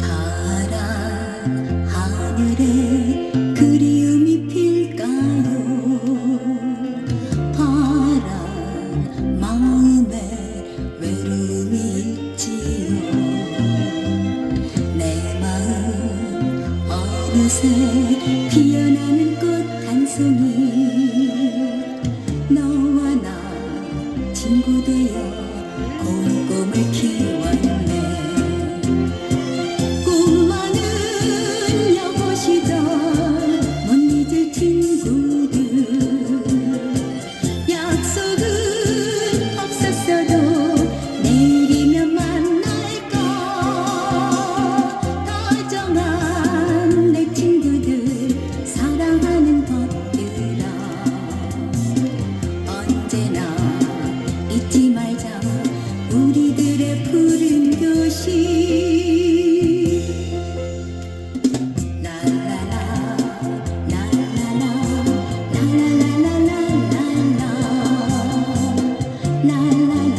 파란 하늘에 그리움이 필까요? 파란 마음에 외로움이 있지요. 내 마음 어느새 피어나는 꽃 한 송이 너와 나 친구 되어 언제나 잊지 말자 우리들의 푸른 교실 랄라라 랄라라 랄라라라라라 랄라.